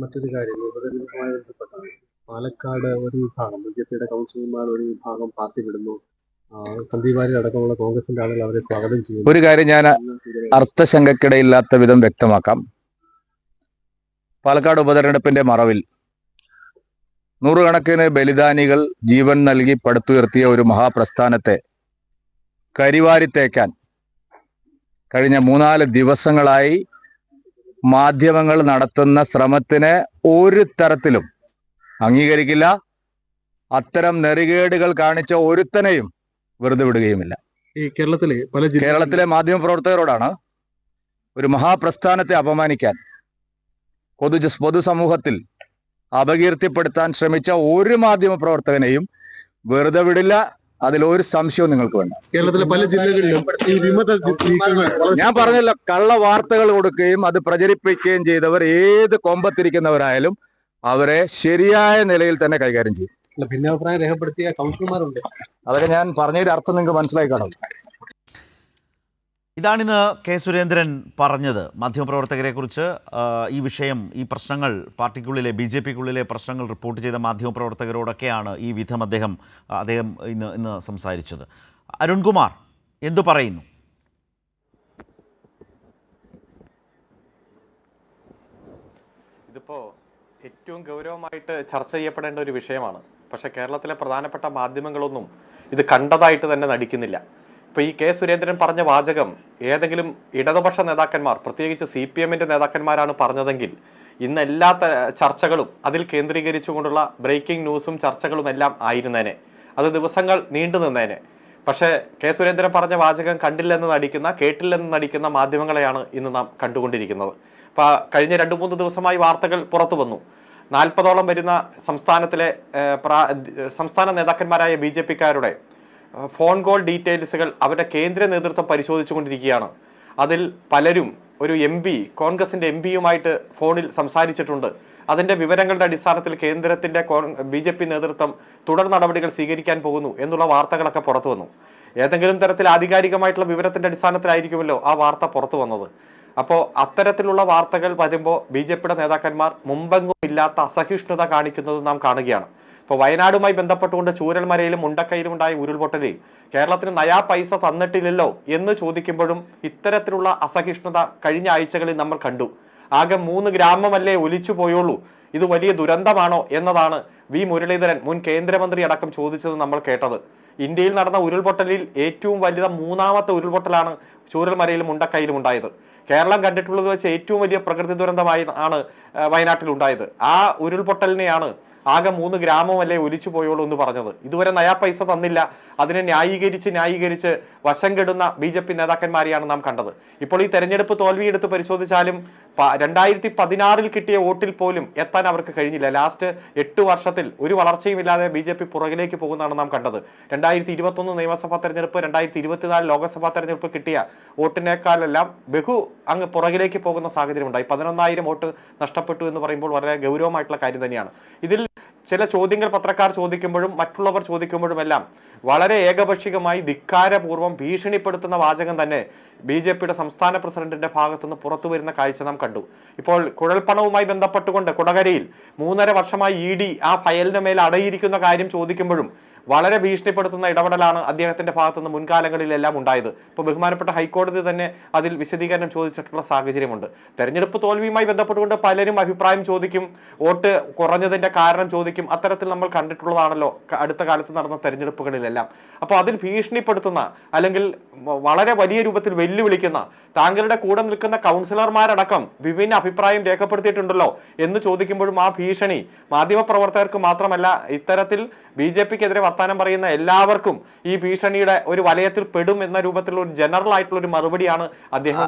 മറ്റൊരു കാര്യം. ഉപതെരഞ്ഞെടുപ്പുമായി ബന്ധപ്പെട്ടാണ് പാലക്കാട് ഒരു വിഭാഗം ബി ജെ പിയുടെ കൗൺസിലർമാർ ഒരു വിഭാഗം പാർട്ടി വിടുന്നു. അടക്കമുള്ള കോൺഗ്രസിന്റെ ആളുകൾ അവരെ സ്വാഗതം ചെയ്യുന്നു. ഒരു കാര്യം ഞാൻ അർത്ഥശങ്കക്കിടയില്ലാത്ത വിധം വ്യക്തമാക്കാം. പാലക്കാട് ഉപതെരഞ്ഞെടുപ്പിന്റെ മറവിൽ നൂറുകണക്കിന് ബലിദാനികൾ ജീവൻ നൽകി പടുത്തുയർത്തിയ ഒരു മഹാപ്രസ്ഥാനത്തെ കരിവാരിത്തേക്കാൻ കഴിഞ്ഞ മൂന്നാൽ ദിവസങ്ങളായി മാധ്യമങ്ങൾ നടത്തുന്ന ശ്രമത്തിന് ഒരു തരത്തിലും അംഗീകരിക്കില്ല. അത്തരം നെറികേടുകൾ കാണിച്ച ഒരുത്തനെയും വെറുതെ വിടുകയുമില്ല. ഈ കേരളത്തിലെ പല കേരളത്തിലെ മാധ്യമ പ്രവർത്തകരോടാണ് ഒരു മഹാപ്രസ്ഥാനത്തെ അപമാനിക്കാൻ പൊതു പൊതുസമൂഹത്തിൽ അപകീർത്തിപ്പെടുത്താൻ ശ്രമിച്ച ഒരു മാധ്യമ പ്രവർത്തകനെയും വെറുതെ വിടില്ല. അതിലൊരു സംശയവും നിങ്ങൾക്ക് വേണ്ട. കേരളത്തിലെ പല ജില്ലകളിലും ഈ വിമത ഞാൻ പറഞ്ഞല്ലോ കള്ള വാർത്തകൾ കൊടുക്കുകയും അത് പ്രചരിപ്പിക്കുകയും ചെയ്തവർ ഏത് കൊമ്പത്തിരിക്കുന്നവരായാലും അവരെ ശരിയായ നിലയിൽ തന്നെ കൈകാര്യം ചെയ്യും. ഭിന്നാഭിപ്രായം രേഖപ്പെടുത്തിയ കൗൺസിലർമാരുണ്ട്. അതൊക്കെ ഞാൻ പറഞ്ഞതിന്റെ അർത്ഥം നിങ്ങൾക്ക് മനസ്സിലായി കാണും. ഇതാണിന്ന് കെ സുരേന്ദ്രൻ പറഞ്ഞത്. മാധ്യമപ്രവർത്തകരെക്കുറിച്ച് കുറിച്ച് ഈ വിഷയം ഈ പ്രശ്നങ്ങൾ പാർട്ടിക്കുള്ളിലെ ബി ജെ പിക്കുള്ളിലെ പ്രശ്നങ്ങൾ റിപ്പോർട്ട് ചെയ്ത മാധ്യമപ്രവർത്തകരോടൊക്കെയാണ് ഈ വിധം അദ്ദേഹം അദ്ദേഹം ഇന്ന് ഇന്ന് സംസാരിച്ചത്. അരുൺകുമാർ എന്തു പറയുന്നു? ഇതിപ്പോൾ ഏറ്റവും ഗൗരവമായിട്ട് ചർച്ച ചെയ്യപ്പെടേണ്ട ഒരു വിഷയമാണ്. പക്ഷേ കേരളത്തിലെ പ്രധാനപ്പെട്ട മാധ്യമങ്ങളൊന്നും ഇത് കണ്ടതായിട്ട് തന്നെ നടിക്കുന്നില്ല. ഇപ്പോൾ ഈ കെ സുരേന്ദ്രൻ പറഞ്ഞ വാചകം ഏതെങ്കിലും ഇടതുപക്ഷ നേതാക്കന്മാർ പ്രത്യേകിച്ച് സി പി എമ്മിന്റെ നേതാക്കന്മാരാണ് പറഞ്ഞതെങ്കിൽ ഇന്ന് എല്ലാ ചർച്ചകളും അതിൽ കേന്ദ്രീകരിച്ചുകൊണ്ടുള്ള ബ്രേക്കിംഗ് ന്യൂസും ചർച്ചകളും എല്ലാം ആയിരുന്നേനെ. അത് ദിവസങ്ങൾ നീണ്ടു നിന്നേനെ. പക്ഷേ കെ സുരേന്ദ്രൻ പറഞ്ഞ വാചകം കണ്ടില്ലെന്ന് നടിക്കുന്ന കേട്ടില്ലെന്ന് നടിക്കുന്ന മാധ്യമങ്ങളെയാണ് ഇന്ന് നാം കണ്ടുകൊണ്ടിരിക്കുന്നത്. അപ്പോൾ കഴിഞ്ഞ രണ്ട് മൂന്ന് ദിവസമായി വാർത്തകൾ പുറത്തു വന്നു. നാൽപ്പതോളം വരുന്ന സംസ്ഥാനത്തിലെ സംസ്ഥാന നേതാക്കന്മാരായ ബി ജെ പിക്കാരുടെ ഫോൺ കോൾ ഡീറ്റെയിൽസുകൾ അവരുടെ കേന്ദ്ര നേതൃത്വം പരിശോധിച്ചുകൊണ്ടിരിക്കുകയാണ്. അതിൽ പലരും ഒരു എം പി കോൺഗ്രസിന്റെ എം പിയുമായിട്ട് ഫോണിൽ സംസാരിച്ചിട്ടുണ്ട്. അതിന്റെ വിവരങ്ങളുടെ അടിസ്ഥാനത്തിൽ കേന്ദ്രത്തിന്റെ ബി ജെ പി നേതൃത്വം തുടർ നടപടികൾ സ്വീകരിക്കാൻ പോകുന്നു എന്നുള്ള വാർത്തകളൊക്കെ പുറത്തു വന്നു. ഏതെങ്കിലും തരത്തിൽ ആധികാരികമായിട്ടുള്ള വിവരത്തിന്റെ അടിസ്ഥാനത്തിലായിരിക്കുമല്ലോ ആ വാർത്ത പുറത്തു വന്നത്. അപ്പോൾ അത്തരത്തിലുള്ള വാർത്തകൾ വരുമ്പോൾ ബി ജെ പിയുടെ നേതാക്കന്മാർ മുമ്പെങ്ങും ഇല്ലാത്ത അസഹിഷ്ണുത കാണിക്കുന്നത് നാം കാണുകയാണ്. ഇപ്പോൾ വയനാടുമായി ബന്ധപ്പെട്ടുകൊണ്ട് ചൂരൽമലയിലും മുണ്ടക്കയിലും ഉണ്ടായ ഉരുൾപൊട്ടലിൽ കേരളത്തിന് നയാ പൈസ തന്നിട്ടില്ലല്ലോ എന്ന് ചോദിക്കുമ്പോഴും ഇത്തരത്തിലുള്ള അസഹിഷ്ണുത കഴിഞ്ഞ ആഴ്ചകളിൽ നമ്മൾ കണ്ടു. ആകെ മൂന്ന് ഗ്രാമമല്ലേ ഒലിച്ചു പോയുള്ളൂ. ഇത് വലിയ ദുരന്തമാണോ എന്നതാണ് വി മുരളീധരൻ മുൻ കേന്ദ്രമന്ത്രി അടക്കം ചോദിച്ചത് നമ്മൾ കേട്ടത്. ഇന്ത്യയിൽ നടന്ന ഉരുൾപൊട്ടലിൽ ഏറ്റവും വലുത മൂന്നാമത്തെ ഉരുൾപൊട്ടലാണ് ചൂരൽമലയിലും മുണ്ടക്കയിലും ഉണ്ടായത്. കേരളം കണ്ടിട്ടുള്ളത് വെച്ച് ഏറ്റവും വലിയ പ്രകൃതി ദുരന്തമായി ആണ് വയനാട്ടിൽ ഉണ്ടായത് ആ ഉരുൾപൊട്ടലിനെയാണ് ആകെ മൂന്ന് ഗ്രാമമല്ലേ ഒലിച്ചു പോയുള്ളൂ എന്ന് പറഞ്ഞത്. ഇതുവരെ നയാ പൈസ തന്നില്ല. അതിനെ ന്യായീകരിച്ച് ന്യായീകരിച്ച് വശം കെടുന്ന ബി നേതാക്കന്മാരെയാണ് നാം കണ്ടത്. ഇപ്പോൾ ഈ തെരഞ്ഞെടുപ്പ് തോൽവിയെടുത്ത് പരിശോധിച്ചാലും രണ്ടായിരത്തി പതിനാറിൽ കിട്ടിയ വോട്ടിൽ പോലും എത്താൻ അവർക്ക് കഴിഞ്ഞില്ല. ലാസ്റ്റ് എട്ട് വർഷത്തിൽ ഒരു വളർച്ചയും ഇല്ലാതെ ബി ജെ പി പുറകിലേക്ക് പോകുന്നതാണ് നാം കണ്ടത്. രണ്ടായിരത്തി ഇരുപത്തൊന്ന് നിയമസഭാ തെരഞ്ഞെടുപ്പ് രണ്ടായിരത്തി ഇരുപത്തിനാല് ലോക്സഭാ തെരഞ്ഞെടുപ്പ് കിട്ടിയ വോട്ടിനേക്കാളെല്ലാം ബഹു അങ്ങ് പുറകിലേക്ക് പോകുന്ന സാഹചര്യം ഉണ്ടായി പതിനൊന്നായിരം വോട്ട് നഷ്ടപ്പെട്ടു എന്ന് പറയുമ്പോൾ വളരെ ഗൗരവമായിട്ടുള്ള കാര്യം തന്നെയാണ്. ഇതിൽ ചില ചോദ്യങ്ങൾ പത്രക്കാർ ചോദിക്കുമ്പോഴും മറ്റുള്ളവർ ചോദിക്കുമ്പോഴുമെല്ലാം വളരെ ഏകപക്ഷികമായി ധിക്കാരപൂർവം ഭീഷണിപ്പെടുത്തുന്ന വാചകം തന്നെ ബി ജെ പിയുടെ സംസ്ഥാന പ്രസിഡന്റിന്റെ ഭാഗത്തുനിന്ന് പുറത്തു വരുന്ന കാഴ്ച നാം കണ്ടു. ഇപ്പോൾ കുഴൽപ്പണവുമായി ബന്ധപ്പെട്ടുകൊണ്ട് കുടകരയിൽ മൂന്നര വർഷമായി ഇ ഡി ആ ഫയലിന് മേൽ അടയിരിക്കുന്ന കാര്യം ചോദിക്കുമ്പോഴും വളരെ ഭീഷണിപ്പെടുത്തുന്ന ഇടപെടലാണ് അദ്ദേഹത്തിന്റെ ഭാഗത്തുനിന്ന് മുൻകാലങ്ങളിലെല്ലാം ഉണ്ടായത്. ഇപ്പോൾ ബഹുമാനപ്പെട്ട ഹൈക്കോടതി തന്നെ അതിൽ വിശദീകരണം ചോദിച്ചിട്ടുള്ള സാഹചര്യമുണ്ട്. തെരഞ്ഞെടുപ്പ് തോൽവിയുമായി ബന്ധപ്പെട്ടുകൊണ്ട് പലരും അഭിപ്രായം ചോദിക്കും വോട്ട് കുറഞ്ഞതിന്റെ കാരണം ചോദിക്കും. അത്തരത്തിൽ നമ്മൾ കണ്ടിട്ടുള്ളതാണല്ലോ അടുത്ത കാലത്ത് നടന്ന തെരഞ്ഞെടുപ്പുകളിലെല്ലാം. അപ്പോൾ അതിൽ ഭീഷണിപ്പെടുത്തുന്ന അല്ലെങ്കിൽ വളരെ വലിയ രൂപത്തിൽ വെല്ലുവിളിക്കുന്ന താങ്കളുടെ കൂടെ നിൽക്കുന്ന കൗൺസിലർമാരടക്കം വിഭിന്ന അഭിപ്രായം രേഖപ്പെടുത്തിയിട്ടുണ്ടല്ലോ എന്ന് ചോദിക്കുമ്പോഴും ആ ഭീഷണി മാധ്യമപ്രവർത്തകർക്ക് മാത്രമല്ല ഇത്തരത്തിൽ ബി ജെ പിക്കെതിരെ വർത്താനം പറയുന്ന എല്ലാവർക്കും ഈ ഭീഷണിയുടെ ഒരു വലയത്തിൽ പെടും എന്ന രൂപത്തിലുള്ള ഒരു ജനറൽ ആയിട്ടുള്ള ഒരു മറുപടിയാണ് അദ്ദേഹം